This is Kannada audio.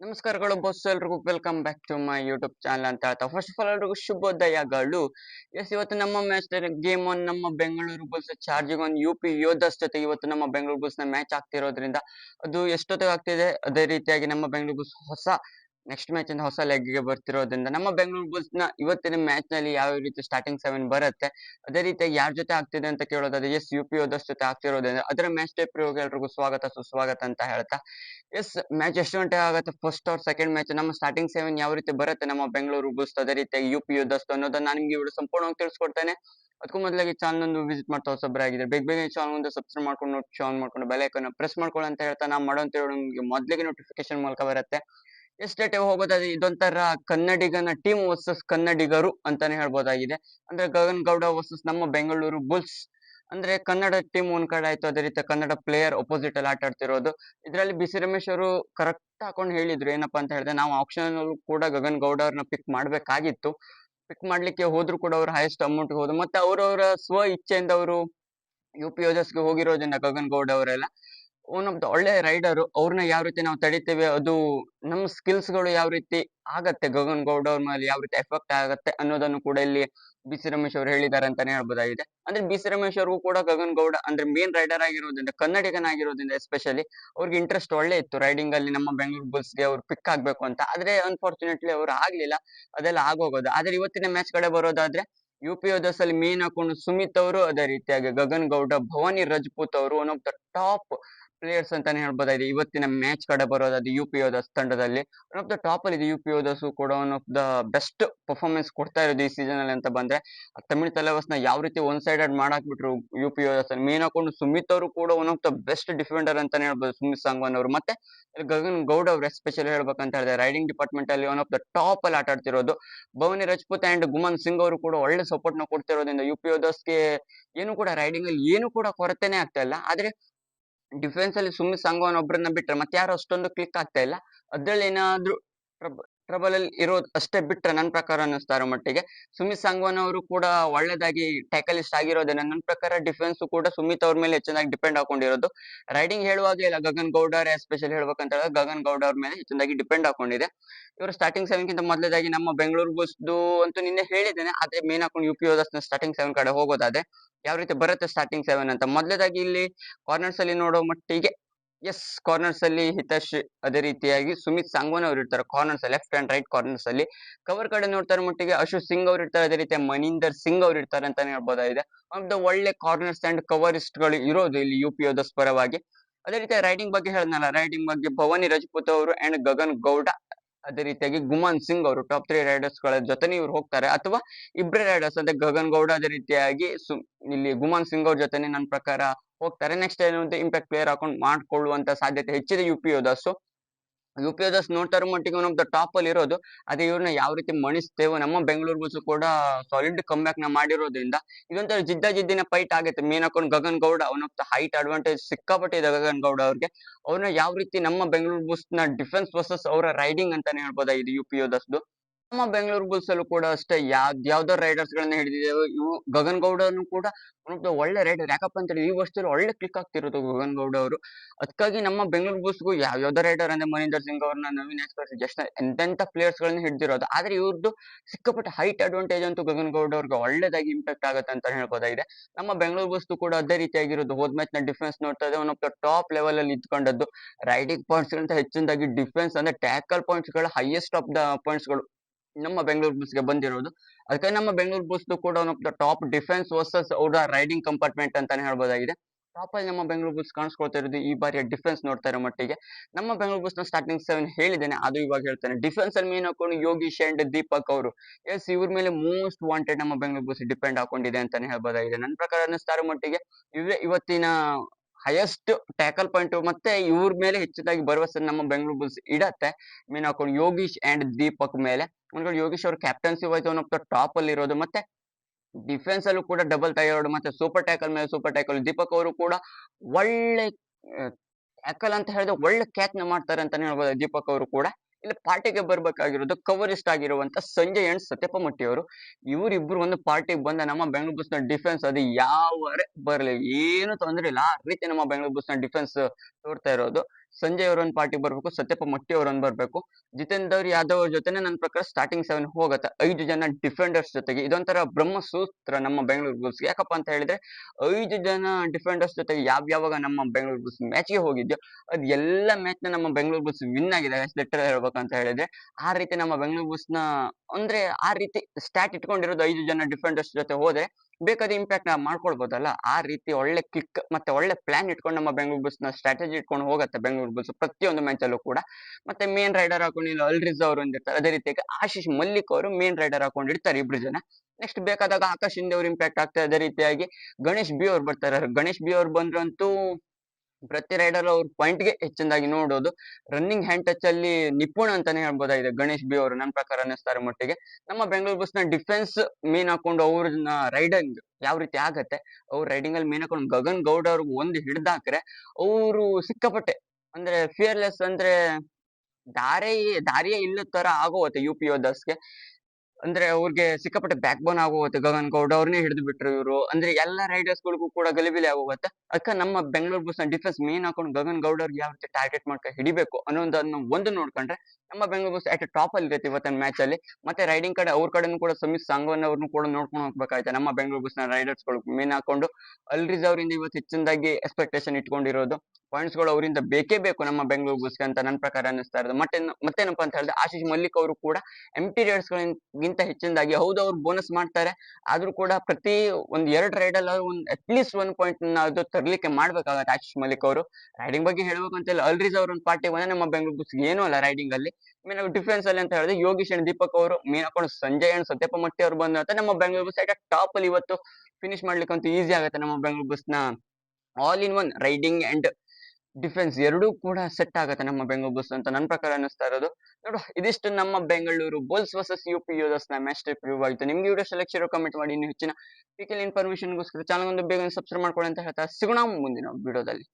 ನಮಸ್ಕಾರಗಳು ಬಸ್ ಎಲ್ರಿಗೂ. Welcome back to my YouTube channel ಅಂತ ಹೇಳ್ತಾ. ಫಸ್ಟ್ ಆಫ್ ಆಲ್ ಎಲ್ರಿಗೂ ಶುಭೋದಯಗಳು. ಎಸ್ ಇವತ್ತು ನಮ್ಮ ಮ್ಯಾಚ್ ಗೇಮ್ ಒಂದು ನಮ್ಮ ಬೆಂಗಳೂರು ಬುಲ್ಸ್ ಚಾರ್ಜಿಂಗ್ ಒಂದು ಯು ಪಿ ಯೋಧಸ್ ಜೊತೆ ಇವತ್ತು ನಮ್ಮ ಬೆಂಗಳೂರು ಬುಲ್ಸ್ನ ಮ್ಯಾಚ್ ಆಗ್ತಿರೋದ್ರಿಂದ ಅದು ಎಷ್ಟೊತ್ತಿಗೆ ಆಗ್ತಿದೆ? ಅದೇ ರೀತಿಯಾಗಿ ನಮ್ಮ ಬೆಂಗಳೂರು ಬುಲ್ಸ್ ಹೊಸ ನೆಕ್ಸ್ಟ್ ಮ್ಯಾಚ್ ಇಂದ ಹೊಸ ಲೆಗ್ಗೆ ಬರ್ತಿರೋದ್ರಿಂದ ನಮ್ಮ ಬೆಂಗಳೂರು ಬುಲ್ಸ್ನ ಇವತ್ತಿನ ಮ್ಯಾಚ್ನಲ್ಲಿ ಯಾವ ರೀತಿ ಸ್ಟಾರ್ಟಿಂಗ್ ಸೆವೆನ್ ಬರುತ್ತೆ, ಅದೇ ರೀತಿಯಾಗಿ ಯಾರ ಜೊತೆ ಆಗ್ತಿದೆ ಅಂತ ಕೇಳೋದಾದ್ರೆ ಎಸ್ ಯು ಪಿ ಯೋಧಸ್ ಜೊತೆ ಆಗ್ತಿರೋದ್ರಿಂದ ಅದರ ಮ್ಯಾಚ್ ಟೈಪ್ ಎಲ್ರಿಗೂ ಸ್ವಾಗತ, ಸುಸ್ವಾಗತ ಅಂತ ಹೇಳ್ತಾ ಎಸ್ ಮ್ಯಾಚ್ ಎಷ್ಟು ಗಂಟೆ ಆಗುತ್ತೆ? ಫಸ್ಟ್ ಅವ್ರ ಸೆಕೆಂಡ್ ಮ್ಯಾಚ್ ನಮ್ಮ ಸ್ಟಾರ್ಟಿಂಗ್ ಸೆವೆನ್ ಯಾವ ರೀತಿ ಬರುತ್ತೆ ನಮ್ಮ ಬೆಂಗಳೂರು ಬುಲ್ಸ್ ಅದೇ ರೀತಿಯಾಗಿ ಯು ಪಿ ಯೋಧಸ್ ಅನ್ನೋದನ್ನ ನಾನು ನಿಮ್ಗೆ ಇವಳು ಸಂಪೂರ್ಣವಾಗಿ ತಿಳಿಸ್ಕೊಡ್ತೇನೆ. ಅದಕ್ಕೂ ಮೊದಲಾಗಿ ಚಾನಲ್ ಒಂದು ವಿಸಿಟ್ ಮಾಡ್ತಾ ಹೊಸಬ್ರಾಗಿದೆ ಬೇಗ ಬೇಗ ಚಾನಲ್ ಒಂದು ಸಬ್ಸ್ಕ್ರೈಬ್ ಮಾಡ್ಕೊಂಡು ಚಾನ್ ಮಾಡ್ಕೊಂಡು ಬೆಲ್ ಪ್ರೆಸ್ ಮಾಡ್ಕೊಳ್ಳಿ ಅಂತ ಹೇಳ್ತಾ ನಾವು ಮಾಡೋಂತ ಹೇಳೋ ನಿಮಗೆ ಮೊದಲಿಗೆ ನೋಟಿಫಿಕೇಶನ್ ಮೂಲಕ ಬರುತ್ತೆ. ಎಷ್ಟೇ ಹೋಗೋದಾದ್ರೆ ಇದೊಂಥರ ಕನ್ನಡಿಗನ ಟೀಮ್ ವರ್ಸಸ್ ಕನ್ನಡಿಗರು ಅಂತಾನೆ ಹೇಳ್ಬೋದಾಗಿದೆ. ಅಂದ್ರೆ ಗಗನ್ ಗೌಡ ವರ್ಸಸ್ ನಮ್ಮ ಬೆಂಗಳೂರು ಬುಲ್ಸ್ ಅಂದ್ರೆ ಕನ್ನಡ ಟೀಮ್ ಒಂದ್ ಕಡೆ ಆಯ್ತು, ಅದೇ ರೀತಿ ಕನ್ನಡ ಪ್ಲೇಯರ್ ಅಪೋಸಿಟ್ ಅಲ್ಲಿ ಆಟ ಆಡ್ತಿರೋದು. ಇದರಲ್ಲಿ ಬಿಸಿ ರಮೇಶ್ ಅವರು ಕರೆಕ್ಟ್ ಹಾಕೊಂಡು ಹೇಳಿದ್ರು, ಏನಪ್ಪಾ ಅಂತ ಹೇಳಿದ್ರೆ ನಾವು ಆಪ್ಷನ್ ಕೂಡ ಗಗನ್ ಗೌಡ ಅವ್ರನ್ನ ಪಿಕ್ ಮಾಡ್ಬೇಕಾಗಿತ್ತು. ಪಿಕ್ ಮಾಡ್ಲಿಕ್ಕೆ ಹೋದ್ರು ಕೂಡ ಅವ್ರು ಹೈಯೆಸ್ಟ್ ಅಮೌಂಟ್ ಹೋದ್ರು. ಮತ್ತೆ ಅವರವರ ಸ್ವ ಇಚ್ಛೆಯಿಂದ ಅವರು ಯು ಪಿ ಗೆ ಹೋಗಿರೋದ್ರಿಂದ ಗಗನ್ ಗೌಡ ಅವರೆಲ್ಲ ಒಬ್ಬ ಒಳ್ಳೆ ರೈಡರ್. ಅವ್ರನ್ನ ಯಾವ ರೀತಿ ನಾವು ತಡಿತೇವೆ, ಅದು ನಮ್ಮ ಸ್ಕಿಲ್ಸ್ಗಳು ಯಾವ ರೀತಿ ಆಗತ್ತೆ, ಗಗನ್ ಗೌಡ ಅವ್ರ ಮೇಲೆ ಯಾವ ರೀತಿ ಎಫೆಕ್ಟ್ ಆಗತ್ತೆ ಅನ್ನೋದನ್ನು ಕೂಡ ಇಲ್ಲಿ ಬಿ. ಸಿ. ರಮೇಶ್ ಅವರು ಹೇಳಿದ್ದಾರೆ ಅಂತಾನೆ ಹೇಳ್ಬೋದಾಗಿದೆ. ಅಂದ್ರೆ ಬಿ. ಸಿ. ರಮೇಶ್ ಅವ್ರಿಗೂ ಕೂಡ ಗಗನ್ ಗೌಡ ಅಂದ್ರೆ ಮೇನ್ ರೈಡರ್ ಆಗಿರೋದ್ರಿಂದ, ಕನ್ನಡಿಗನಾಗಿರೋದ್ರಿಂದ ಎಸ್ಪೆಷಲಿ ಅವ್ರಿಗೆ ಇಂಟ್ರೆಸ್ಟ್ ಒಳ್ಳೆ ಇತ್ತು. ರೈಡಿಂಗ್ ಅಲ್ಲಿ ನಮ್ಮ ಬೆಂಗಳೂರು ಬುಲ್ಸ್ಗೆ ಅವ್ರು ಪಿಕ್ ಆಗ್ಬೇಕು ಅಂತ. ಆದ್ರೆ ಅನ್ಫಾರ್ಚುನೇಟ್ಲಿ ಅವ್ರು ಆಗ್ಲಿಲ್ಲ. ಅದೆಲ್ಲ ಆಗೋಗೋದು. ಆದ್ರೆ ಇವತ್ತಿನ ಮ್ಯಾಚ್ ಕಡೆ ಬರೋದಾದ್ರೆ ಯು ಪಿ ಯೋಧಸ್ ಅಲ್ಲಿ ಮೇನ್ ಹಾಕೊಂಡು ಸುಮಿತ್ ಅವರು ಅದೇ ರೀತಿಯಾಗಿ ಗಗನ್ ಗೌಡ, ಭವಾನಿ ರಜಪೂತ್ ಅವರು one of the top players ಅಂತಾನೆ ಹೇಳ್ಬೋದಾಗಿದೆ. ಇವತ್ತಿನ ಮ್ಯಾಚ್ ಕಡೆ ಬರೋದಾದ್ರೆ ಯು ಪಿ ಯೋದಸ್ ತಂಡದಲ್ಲಿ. ಒನ್ ಆಫ್ ದ ಟಾಪ್ ಅಲ್ಲಿ ಯು ಪಿ ಯೋದಸ್ ಕೂಡ one of the best performance ಕೊಡ್ತಾ ಇರೋದು ಈ ಸೀಸನ್ ಅಲ್ಲಿ ಅಂತ ಬಂದ್ರೆ ತಮಿಳ್ ತಮಿಳ್ನ ಯಾವ ರೀತಿ ಒನ್ ಸೈಡೆಡ್ ಮಾಡಾಕ್ಬಿಟ್ರು ಯು ಪಿ ಅಲ್ಲಿ ಮೇನ್ ಹಾಕೊಂಡು ಸುಮಿತ್ ಅವರು ಕೂಡ one of the best defender ಅಂತಾನೆ ಹೇಳ್ಬೋದು ಸುಮಿತ್ ಸಾಂಗ್ವನ್ ಅವರು. ಮತ್ತೆ ಗಗನ್ ಗೌಡ್ ಅವ್ರು ಎಸ್ಪೆಷಲಿ ಹೇಳ್ಬೇಕಂತ ಹೇಳಿದ್ರೆ ರೈಡಿಂಗ್ ಡಿಪಾರ್ಟ್ಮೆಂಟ್ ಅಲ್ಲಿ ಒನ್ ಆಫ್ ದ ಟಾಪ್ ಅಲ್ಲಿ ಆಟ ಆಡ್ತಿರೋದು. ಭವನಿ ರಜಪೂತ್ ಅಂಡ್ ಗುಮನ್ ಸಿಂಗ್ ಅವರು ಕೂಡ ಒಳ್ಳೆ ಸಪೋರ್ಟ್ನ ಕೊಡ್ತಿರೋದ್ರಿಂದ ಯು ಪಿ ಗೆ ಏನು ಕೂಡ ರೈಡಿಂಗ್ ಅಲ್ಲಿ ಏನು ಕೂಡ ಕೊರತೆನೆ ಆಗ್ತಾ ಇಲ್ಲ. ಆದ್ರೆ ಡಿಫೆನ್ಸ್ ಅಲ್ಲಿ ಸುಮ್ಮನೆ ಸಂಗವನ್ ಒಬ್ಬರನ್ನ ಬಿಟ್ರೆ ಮತ್ತೆ ಯಾರು ಅಷ್ಟೊಂದು ಕ್ಲಿಕ್ ಆಗ್ತಾ ಇಲ್ಲ. ಅದ್ರಲ್ಲಿ ಏನಾದ್ರೂ ಟ್ರಬಲ್ ಅಲ್ಲಿ ಇರೋದು ಅಷ್ಟೇ ಬಿಟ್ರೆ ನನ್ನ ಪ್ರಕಾರ ಅನ್ನಿಸ್ತಾರೆ ಮಟ್ಟಿಗೆ. ಸುಮಿತ್ ಸಂಗವನ್ ಅವರು ಕೂಡ ಒಳ್ಳೇದಾಗಿ ಟ್ಯಾಕಲಿಸ್ಟ್ ಆಗಿರೋದೇನ ನನ್ನ ಪ್ರಕಾರ ಡಿಫೆನ್ಸ್ ಕೂಡ ಸುಮಿತ್ ಅವ್ರ ಮೇಲೆ ಹೆಚ್ಚಿನಾಗಿ ಡಿಪೆಂಡ್ ಹಾಕೊಂಡಿರೋದು. ರೈಡಿಂಗ್ ಹೇಳುವಾಗ ಇಲ್ಲ, ಗಗನ್ ಗೌಡ ಎಸ್ಪೆಷಲಿ ಹೇಳ್ಬೇಕಂತ ಹೇಳಿದ್ರೆ ಗಗನ್ ಗೌಡ ಅವ್ರ ಮೇಲೆ ಹೆಚ್ಚಿನಾಗಿ ಡಿಪೆಂಡ್ ಹಾಕೊಂಡಿದೆ. ಇವರು ಸ್ಟಾರ್ಟಿಂಗ್ ಸೆವೆನ್ ಗಿಂತ ಮೊದಲೇದಾಗಿ ನಮ್ಮ ಬೆಂಗಳೂರು ಬಸ್ದು ಅಂತೂ ನಿನ್ನೆ ಹೇಳಿದ್ದೇನೆ, ಆದ್ರೆ ಮೇನ್ ಹಾಕೊಂಡು ಯು ಪಿ ಸ್ಟಾರ್ಟಿಂಗ್ ಸೆವೆನ್ ಕಡೆ ಹೋಗೋದಾದ್ರೆ ಯಾವ ರೀತಿ ಬರುತ್ತೆ ಸ್ಟಾರ್ಟಿಂಗ್ ಸೆವೆನ್ ಅಂತ. ಮೊದಲೇದಾಗಿ ಇಲ್ಲಿ ಕಾರ್ನರ್ಸ್ ಅಲ್ಲಿ ನೋಡೋ ಮಟ್ಟಿಗೆ ಎಸ್ ಕಾರ್ನರ್ಸ್ ಅಲ್ಲಿ ಹಿತಾಶ್ ಅದೇ ರೀತಿಯಾಗಿ ಸುಮಿತ್ ಸಾಂಗ್ವನ್ ಅವರು ಇರ್ತಾರೆ. Corners left and right corners ಅಲ್ಲಿ. ಕವರ್ ಕಡೆ ನೋಡ್ತಾರೆ ಮಟ್ಟಿಗೆ ಅಶು ಸಿಂಗ್ ಅವರು ಇರ್ತಾರೆ. ಅದೇ ರೀತಿ ಮನೀಂದರ್ ಸಿಂಗ್ ಅವರು ಇರ್ತಾರೆ ಅಂತಾನೆ ಹೇಳ್ಬೋದಾಗಿದೆ. ದ ಒಳ್ಳೆ ಕಾರ್ನರ್ಸ್ ಅಂಡ್ ಕವರಿಸ್ಟ್ಗಳು ಇರೋದು ಇಲ್ಲಿ ಯು ಪಿ ಪರವಾಗಿ. ಅದೇ ರೀತಿ ರೈಡಿಂಗ್ ಬಗ್ಗೆ ಹೇಳಿದ್ನಲ್ಲ ರೈಡಿಂಗ್ ಬಗ್ಗೆ ಭವಾನಿ ರಜಪೂತ್ ಅವರು ಅಂಡ್ ಗಗನ್ ಗೌಡ ಅದೇ ರೀತಿಯಾಗಿ ಗುಮಾನ್ ಸಿಂಗ್ ಅವರು ಟಾಪ್ ತ್ರೀ ರೈಡರ್ಸ್ಗಳ ಜೊತೆ ಇವ್ರು ಹೋಗ್ತಾರೆ. ಅಥವಾ ಇಬ್ಬರೇ ರೈಡರ್ಸ್ ಅಂದ್ರೆ ಗಗನ್ ಗೌಡ ಅದೇ ರೀತಿಯಾಗಿ ಇಲ್ಲಿ ಗುಮಾನ್ ಸಿಂಗ್ ಅವ್ರ ಜೊತೆನೆ ನನ್ನ ಪ್ರಕಾರ ಹೋಗ್ತಾರೆ. ನೆಕ್ಸ್ಟ್ ಏನು ಅಂತ ಇಂಪ್ಯಾಕ್ಟ್ ಪ್ಲೇಯರ್ ಹಾಕೊಂಡು ಮಾಡ್ಕೊಳ್ಳುವಂತ ಸಾಧ್ಯತೆ ಹೆಚ್ಚಿದೆ U P Yoddhas U P S ಇರೋ ಮಟ್ಟಿಗೆ ಒನ್ ಆಫ್ ದ ಟಾಪ್ ಅಲ್ಲಿ ಇರೋದು. ಅದೇ ಇವ್ರನ್ನ ಯಾವ ರೀತಿ ಮಣಿಸ್ತೇವೆ, ನಮ್ಮ ಬೆಂಗಳೂರು ಬುಲ್ಸ್ ಕೂಡ ಸಾಲಿಡ್ ಕಮ್ ಬ್ಯಾಕ್ನ ಮಾಡಿರೋದ್ರಿಂದ ಇದೊಂಥರ ಜಿದ್ದ ಜಿದ್ದಿನ ಫೈಟ್ ಆಗುತ್ತೆ. ಮೇನ್ ಹಾಕೊಂಡು Gagan Gowda one of the height advantage ಸಿಕ್ಕಾಪಟ್ಟಿದೆ Gagan Gowda ಅವ್ರಿಗೆ. ಅವ್ರನ್ನ ಯಾವ ರೀತಿ ನಮ್ಮ ಬೆಂಗಳೂರು ಬುಲ್ಸ್ನ ಡಿಫೆನ್ಸ್ ವರ್ಸಸ್ ಅವರ ರೈಡಿಂಗ್ ಅಂತಾನೆ ಹೇಳ್ಬೋದಾಗಿದೆ ಯು ಪಿ ಯೋಧಸ್ದು ನಮ್ಮ ಬೆಂಗಳೂರು ಬುಲ್ಸ್ ಅಲ್ಲೂ ಕೂಡ ಅಷ್ಟೇ, ಯಾವ್ದ್, ಯಾವ್ದೋ ರೈಡರ್ಸ್ ಗಳನ್ನ ಹಿಡಿದಿದ್ದೇವೆ ಇವು ಗಗನ್ ಗೌಡನು ಕೂಡ ಒಳ್ಳೆ ರೈಡರ್ ಯಾಕಪ್ಪ ಅಂತ ಈ ವರ್ಷದಲ್ಲಿ ಒಳ್ಳೆ ಕ್ಲಿಕ್ ಆಗ್ತಿರೋದು ಗಗನ್ ಗೌಡ ಅವರು. ಅದಕ್ಕಾಗಿ ನಮ್ಮ ಬೆಂಗಳೂರು ಬುಲ್ಸ್ಗೂ ಯಾವ ಯಾವ್ದೋ ರೈಡರ್ ಅಂದ್ರೆ ಮನೀಂದರ್ ಸಿಂಗ್ ಅವ್ರನ್ನ ನವೀನ್ ಎಕ್ಸ್ಪರ್ಟ್ ಜಸ್ಟ್ ಎಂತೆಂತ ಪ್ಲೇಯರ್ಸ್ ಗಳನ್ನ ಹಿಡಿದಿರೋದು. ಆದ್ರೆ ಇವ್ರದ್ದು ಸಿಕ್ಕಾಪಟ್ಟೆ ಹೈಟ್ ಅಡ್ವಾಂಟೇಜ್ ಅಂತೂ ಗಗನ್ ಗೌಡ ಅವ್ರಿಗೆ ಒಳ್ಳೇದಾಗಿ ಇಂಪ್ಯಾಕ್ಟ್ ಆಗುತ್ತೆ ಅಂತ ಹೇಳ್ಬೋದಾಗಿದೆ. ನಮ್ಮ ಬೆಂಗಳೂರು ಬುಲ್ಸ್ ಕೂಡ ಅದೇ ರೀತಿಯಾಗಿರೋದು. ಹೋದ್ ಮ್ಯಾಚ್ನ ಡಿಫೆನ್ಸ್ ನೋಡ್ತಾ ಇದೆ one of the top level ಅಲ್ಲಿ ಇದ್ಕೊಂಡದ್ದು ರೈಡಿಂಗ್ ಪಾಯಿಂಟ್ಸ್ ಗಿಂತ ಹೆಚ್ಚಿನದಾಗಿ ಡಿಫೆನ್ಸ್ ಅಂದ್ರೆ ಟ್ಯಾಕಲ್ ಪಾಯಿಂಟ್ಸ್ಗಳ ಹೈಯೆಸ್ಟ್ ಆಫ್ ದ ಪಾಯಿಂಟ್ಸ್ಗಳು. ನಮ್ಮ ಬೆಂಗಳೂರು ಬುಲ್ಸ್ಗೆ ಬಂದಿರೋದು. ಅದಕ್ಕೆ ನಮ್ಮ ಬೆಂಗಳೂರು ಬುಲ್ಸ್ ಕೂಡ one of the top defence versus ಅವರ ರೈಡಿಂಗ್ ಕಂಪಾರ್ಟ್ಮೆಂಟ್ ಅಂತಾನೆ ಹೇಳ್ಬೋದಾಗಿದೆ. ಟಾಪ್ ಅಲ್ಲಿ ನಮ್ಮ ಬೆಂಗಳೂರು ಬುಲ್ಸ್ ಕಾಣಿಸ್ಕೊಳ್ತಾ ಇರೋದು ಈ ಬಾರಿಯ ಡಿಫೆನ್ಸ್ ನೋಡ್ತಾ ಇರೋ ಮಟ್ಟಿಗೆ. ನಮ್ಮ ಬೆಂಗಳೂರು ಬುಲ್ಸ್ನ ಸ್ಟಾರ್ಟಿಂಗ್ ಸೆವೆನ್ ಹೇಳಿದ್ದೇನೆ, ಅದು ಇವಾಗ ಹೇಳ್ತೇನೆ. ಡಿಫೆನ್ಸ್ ಅಲ್ಲಿ ಮೇನ್ ಹಾಕೊಂಡು ಯೋಗೀಶ್ ಅಂಡ್ ದೀಪಕ್ ಅವರು. ಎಸ್ ಇವ್ರ ಮೇಲೆ ಮೋಸ್ಟ್ ವಾಂಟೆಡ್ ನಮ್ಮ ಬೆಂಗಳೂರು ಬುಲ್ಸ್ ಡಿಪೆಂಡ್ ಹಾಕೊಂಡಿದೆ ಅಂತಾನೆ ಹೇಳ್ಬೋದಾಗಿದೆ. ನನ್ನ ಪ್ರಕಾರ ಅನ್ನಿಸ್ತಾ ಮಟ್ಟಿಗೆ, ಇವೇ ಇವತ್ತಿನ ಹೈಯೆಸ್ಟ್ ಟ್ಯಾಕಲ್ ಪಾಯಿಂಟ್ ಮತ್ತೆ ಇವ್ರ ಮೇಲೆ ಹೆಚ್ಚಾಗಿ ಭರವಸೆ ನಮ್ಮ ಬೆಂಗಳೂರು ಬುಲ್ಸ್ ಇಡತ್ತೆ. ಮೀನ್ ಹಾಕೊಂಡು ಯೋಗೀಶ್ ಅಂಡ್ ದೀಪಕ್ ಮೇಲೆ. ಒಂದು ಯೋಗೀಶ್ ಅವ್ರ captaincy wise one of the top ಅಲ್ಲಿ ಇರೋದು ಮತ್ತೆ ಡಿಫೆನ್ಸ್ ಅಲ್ಲೂ ಕೂಡ ಡಬಲ್ ಟೈರ್ಡ್ ಮತ್ತೆ ಸೂಪರ್ ಟ್ಯಾಕಲ್ ಮೇಲೆ ಸೂಪರ್ ಟ್ಯಾಕಲ್ ದೀಪಕ್ ಅವರು ಕೂಡ ಒಳ್ಳೆ ಟ್ಯಾಕಲ್ ಅಂತ ಹೇಳಿದ್ರೆ ಒಳ್ಳೆ ಕ್ಯಾಚ್ನ ಮಾಡ್ತಾರೆ ಅಂತಾನೆ ಹೇಳ್ಬೋದು ದೀಪಕ್ ಅವರು ಕೂಡ. ಇಲ್ಲಿ ಪಾರ್ಟಿಗೆ ಬರ್ಬೇಕಾಗಿರೋದು ಕವರಿಸ್ಟ್ ಆಗಿರುವಂತ ಸಂಜಯ್ ಅಂಡ್ ಸತ್ಯಪ್ಪ ಅವರು ಇವರಿಬ್ರು ಒಂದು ಪಾರ್ಟಿಗೆ ಬಂದ ನಮ್ಮ ಬೆಂಗಳೂರು ಬಸ್ನ ಡಿಫೆನ್ಸ್ ಅದು ಯಾವ ಬರಲಿ, ಏನು ತೊಂದ್ರೆ ಇಲ್ಲ. ಆ ರೀತಿ ನಮ್ಮ ಬೆಂಗಳೂರು ಬಸ್ನ ಡಿಫೆನ್ಸ್ ತೋರ್ತಾ ಇರೋದು. ಸಂಜಯ್ ಅವರೊಂದು ಪಾರ್ಟಿಗೆ ಬರಬೇಕು, ಸತ್ಯಪ್ಪ ಮಟ್ಟಿ ಅವರೊಂದು ಬರಬೇಕು. ಜಿತೇಂದ್ರ ಯಾದವ್ ಅವ್ರ ಜೊತೆನೆ ನನ್ನ ಪ್ರಕಾರ ಸ್ಟಾರ್ಟಿಂಗ್ ಸೆವೆನ್ ಹೋಗುತ್ತೆ. ಐದು ಜನ ಡಿಫೆಂಡರ್ಸ್ ಜೊತೆಗೆ. ಇದೊಂಥರ ಬ್ರಹ್ಮಸೂತ್ರ ನಮ್ಮ ಬೆಂಗಳೂರು ಬುಲ್ಸ್ ಯಾಕಪ್ಪ ಅಂತ ಹೇಳಿದ್ರೆ, ಐದು ಜನ ಡಿಫೆಂಡರ್ಸ್ ಜೊತೆಗೆ ಯಾವ ಯಾವಾಗ ನಮ್ಮ ಬೆಂಗಳೂರು ಬುಲ್ಸ್ ಮ್ಯಾಚ್ಗೆ ಹೋಗಿದ್ಯೋ, ಅದು ಎಲ್ಲ ಮ್ಯಾಚ್ನ ನಮ್ಮ ಬೆಂಗಳೂರು ಬುಲ್ಸ್ ವಿನ್ ಆಗಿದೆ. ಲೆಟರ್ ಹೇಳ್ಬೇಕಂತ ಹೇಳಿದ್ರೆ, ಆ ರೀತಿ ನಮ್ಮ ಬೆಂಗಳೂರು ಬುಲ್ಸ್ನ, ಅಂದ್ರೆ ಆ ರೀತಿ ಸ್ಟಾರ್ಟ್ ಇಟ್ಕೊಂಡಿರೋದು ಐದು ಜನ ಡಿಫೆಂಡರ್ಸ್ ಜೊತೆ ಹೋದ್ರೆ ಬೇಕಾದ ಇಂಪ್ಯಾಕ್ಟ್ ನಾವು ಮಾಡ್ಕೊಳ್ಬೋದಲ್ಲ? ಆ ರೀತಿ ಒಳ್ಳೆ ಕ್ಲಿಕ್ ಮತ್ತೆ ಒಳ್ಳೆ ಪ್ಲಾನ್ ಇಟ್ಕೊಂಡು ನಮ್ಮ ಬೆಂಗಳೂರು ಬುಲ್ಸ್ನ ಸ್ಟ್ರಾಟಜಿ ಇಟ್ಕೊಂಡು ಹೋಗುತ್ತೆ ಬೆಂಗಳೂರು ಬುಲ್ಸ್ ಪ್ರತಿಯೊಂದು ಮ್ಯಾಚ್ ಅಲ್ಲೂ ಕೂಡ. ಮತ್ತೆ ಮೇನ್ ರೈಡರ್ ಹಾಕೊಂಡು ಅಲ್ರಿಜ್ ಅವರು ಒಂದಿರ್ತಾರೆ. ಅದೇ ರೀತಿಯಾಗಿ ಆಶೀಶ್ ಮಲ್ಲಿಕ್ ಅವರು ಮೇನ್ ರೈಡರ್ ಹಾಕೊಂಡಿರ್ತಾರೆ ಇಬ್ರು ಜನ. ನೆಕ್ಸ್ಟ್ ಬೇಕಾದಾಗ ಆಕಾಶ್ ಹಿಂದೆ ಅವ್ರು ಇಂಪ್ಯಾಕ್ಟ್ ಆಗ್ತಾರೆ ಅದೇ ರೀತಿಯಾಗಿ ಗಣೇಶ್ ಬಿ ಅವ್ರು ಬರ್ತಾರೆ. ಗಣೇಶ್ ಬಿ ಅವ್ರು ಬಂದ್ರಂತೂ ಪ್ರತಿ ರೈಡರ್ ಅವ್ರ ಪಾಯಿಂಟ್ಗೆ ಹೆಚ್ಚಿನದಾಗಿ ನೋಡೋದು. ರನ್ನಿಂಗ್ ಹ್ಯಾಂಡ್ ಟಚ್ ಅಲ್ಲಿ ನಿಪುಣ ಅಂತಾನೆ ಹೇಳ್ಬೋದಾಗಿದೆ. ಗಣೇಶ್ ಬಿ ಅವರು ನನ್ನ ಪ್ರಕಾರ ಅನ್ನಿಸ್ತಾರೆ ಮಟ್ಟಿಗೆ. ನಮ್ಮ ಬೆಂಗಳೂರು ಬಸ್ ಡಿಫೆನ್ಸ್ ಮೇನ್ ಹಾಕೊಂಡು ಅವ್ರನ್ನ ರೈಡಿಂಗ್ ಯಾವ ರೀತಿ ಆಗತ್ತೆ? ಅವ್ರ ರೈಡಿಂಗ್ ಅಲ್ಲಿ ಮೇನ್ ಹಾಕೊಂಡು ಗಗನ್ ಗೌಡ ಅವ್ರಿಗೆ ಒಂದು ಹಿಡ್ದಾಕ್ರೆ ಅವರು ಸಿಕ್ಕಾಪಟ್ಟೆ ಅಂದ್ರೆ ಫಿಯರ್ಲೆಸ್ ಅಂದ್ರೆ ದಾರಿ ದಾರಿಯೇ ಇಲ್ಲ ತರ ಆಗೋಗುತ್ತೆ ಯು ಪಿ ಯೋಧಸ್ಗೆ ಅಂದ್ರೆ ಅವ್ರಿಗೆ ಸಿಕ್ಕಾಪಟ್ಟೆ ಬ್ಯಾಕ್ ಬೋನ್ ಆಗೋಗುತ್ತೆ. ಗಗನ್ ಗೌಡ ಅವ್ರನ್ನೇ ಹಿಡಿದು ಬಿಟ್ರು ಇವರು. ಅಂದ್ರೆ ಎಲ್ಲಾ ರೈಡರ್ಸ್ ಗಳಿಗೂ ಕೂಡ ಗಲಿಬಿಲಿ ಆಗೋಗುತ್ತೆ. ಅದಕ್ಕೆ ನಮ್ಮ ಬೆಂಗಳೂರು ಬಸ್ನ ಡಿಫೆನ್ಸ್ ಮೇನ್ ಹಾಕೊಂಡು ಗಗನ್ ಅವ್ರಿಗೆ ಯಾವ ರೀತಿ ಟಾರ್ಗೆಟ್ ಮಾಡ್ಕೊಂಡು ಹಿಡಿಬೇಕು ಅನ್ನೋದನ್ನ ಒಂದು ನೋಡ್ಕೊಂಡ್ರೆ ನಮ್ಮ ಬೆಂಗಳೂರು ಬಸ್ ಅಟ್ ಟಾಪ್ ಅಲ್ಲಿ ಇರುತ್ತೆ ಇವತ್ತಿನ ಮ್ಯಾಚ್ ಅಲ್ಲಿ? ಮತ್ತೆ ರೈಡಿಂಗ್ ಕಡೆ ಅವ್ರ ಕಡೆನೂ ಕೂಡ ಸಮೀರ್ ಸಾಂಗವನ್ ಅವ್ರನ್ನು ಕೂಡ ನೋಡ್ಕೊಂಡು ಹೋಗ್ಬೇಕಾಯ್ತು. ನಮ್ಮ ಬೆಂಗಳೂರು ಬಸ್ನ ರೈಡರ್ಸ್ಗಳು ಮೇನ್ ಹಾಕೊಂಡು ಅಲ್ರಿಜ್ ಅವರಿಂದ ಇವತ್ತು ಹೆಚ್ಚಿನದಾಗಿ ಎಕ್ಸ್ಪೆಕ್ಟೇಷನ್ ಇಟ್ಕೊಂಡಿರೋದು. ಪಾಯಿಂಟ್ಸ್ಗಳು ಅವರಿಂದ ಬೇಕೇ ಬೇಕು ನಮ್ಮ ಬೆಂಗಳೂರು ಬಸ್ಗೆ ಅಂತ ನನ್ನ ಪ್ರಕಾರ ಅನ್ನಿಸ್ತಾ ಇರೋದು. ಮತ್ತೆ ಮತ್ತೇನಪ್ಪ ಅಂತ ಹೇಳಿದ್ರೆ ಆಶೀಶ್ ಮಲ್ಲಿಕ್ ಅವರು ಕೂಡ ಎಂಟಿ ರೈಡರ್ಸ್ ಗಿಂತ ಹೆಚ್ಚಿನದಾಗಿ, ಹೌದು ಅವ್ರು ಬೋನಸ್ ಮಾಡ್ತಾರೆ, ಆದ್ರೂ ಕೂಡ ಪ್ರತಿ ಒಂದ್ ಎರಡ್ ರೈಡ್ ಅಲ್ಲಿ ಒಂದ್ ಅಟ್ಲೀಸ್ಟ್ ಒನ್ ಪಾಯಿಂಟ್ ಅದು ತರ್ಲಿಕ್ಕೆ ಮಾಡ್ಬೇಕಾಗತ್ತೆ ಆಶೀಶ್ ಮಲ್ಲಿಕ್ ಅವರು. ರೈಡಿಂಗ್ ಬಗ್ಗೆ ಹೇಳ್ಬೇಕಂತ ಹೇಳಿ ಅಲ್ರಿಜ್ ಅವ್ರ ಒಂದು ಪಾರ್ಟಿ ಬಂದ್ರೆ ನಮ್ಮ ಬೆಂಗಳೂರು ಬಸ್ ಏನೂ ಅಲ್ಲ ರೈಡಿಂಗ್ ಅಲ್ಲಿ. ಮೇನ್ ಡಿಫೆನ್ಸ್ ಅಲ್ಲಿ ಅಂತ ಹೇಳಿದ್ರೆ ಯೋಗೀಶ್ ಅಂಡ್ ದೀಪಕ್ ಅವರು ಮೇನ್ ಹಾಕೊಂಡು ಸಂಜಯ್ ಅಂಡ್ ಸತ್ಯಪ್ಪ ಮಟ್ಟಿ ಅವ್ರು ಬಂದ ನಮ್ಮ ಬೆಂಗಳೂರು ಬಸ್ ಟಾಪ್ ಅಲ್ಲಿ ಇವತ್ತು ಫಿನಿಶ್ ಮಾಡ್ಲಿಕ್ಕೆ ಅಂತೂ ಈಸಿ ಆಗುತ್ತೆ ನಮ್ಮ ಬೆಂಗಳೂರು ಬಸ್ನ. All in one raiding and defence ಎರಡೂ ಕೂಡ ಸೆಟ್ ಆಗುತ್ತೆ ನಮ್ಮ ಬೆಂಗಳೂರು ಬಸ್ ಅಂತ ನನ್ನ ಪ್ರಕಾರ ಅನ್ನಿಸ್ತಾ ಇರೋದು. ನೋಡು, ಇದಿಷ್ಟು ನಮ್ಮ Bengaluru Bulls versus U P ಯೋಧಸ್ನ match review ಆಯ್ತು ನಿಮ್ಗೆ ವಿಡಿಯೋ ಸೆಲೆಕ್ಷನ್ ಕಮೆಂಟ್ ಮಾಡಿ. ಇನ್ನು ಹೆಚ್ಚಿನ ಪಿಕಲ್ ಇನ್ಫಾರ್ಮೇಶನ್ಗೋಸ್ಕರ ಚಾನಲ್ ಒಂದು ಬೇಗ ಸಬ್ಸ್ಕ್ರೈಬ್ ಮಾಡ್ಕೊಳ್ಳಿ ಅಂತ ಹೇಳ್ತಾ, ಸಿಗೋಣ ಮುಂದಿನ ವಿಡಿಯೋದಲ್ಲಿ